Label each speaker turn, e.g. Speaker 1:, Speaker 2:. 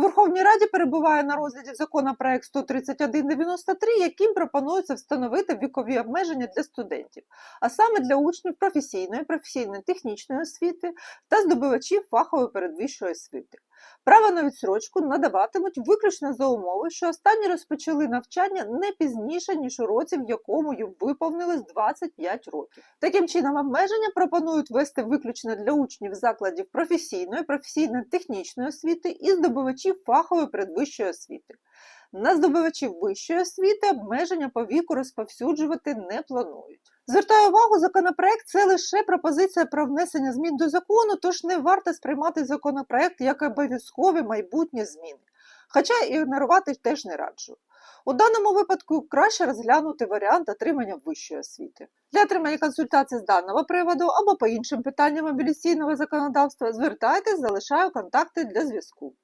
Speaker 1: Верховній Раді перебуває на розгляді законопроект 13193, яким пропонується встановити вікові обмеження для студентів, а саме для учнів професійної, професійно-технічної освіти та здобувачів фахової передвищої освіти. Право на відсрочку надаватимуть виключно за умови, що останні розпочали навчання не пізніше, ніж у році, в якому їм виповнилось 25 років. Таким чином, обмеження пропонують ввести виключно для учнів закладів професійної, професійно-технічної освіти і здобувачів фахової передвищої освіти. На здобувачів вищої освіти обмеження по віку розповсюджувати не планують. Звертаю увагу, законопроект це лише пропозиція про внесення змін до закону, тож не варто сприймати законопроект як обов'язкові майбутні зміни. Хоча ігнорувати теж не раджу. У даному випадку краще розглянути варіант отримання вищої освіти. Для отримання консультацій з даного приводу або по іншим питанням мобілізаційного законодавства звертайтесь, залишаю контакти для зв'язку.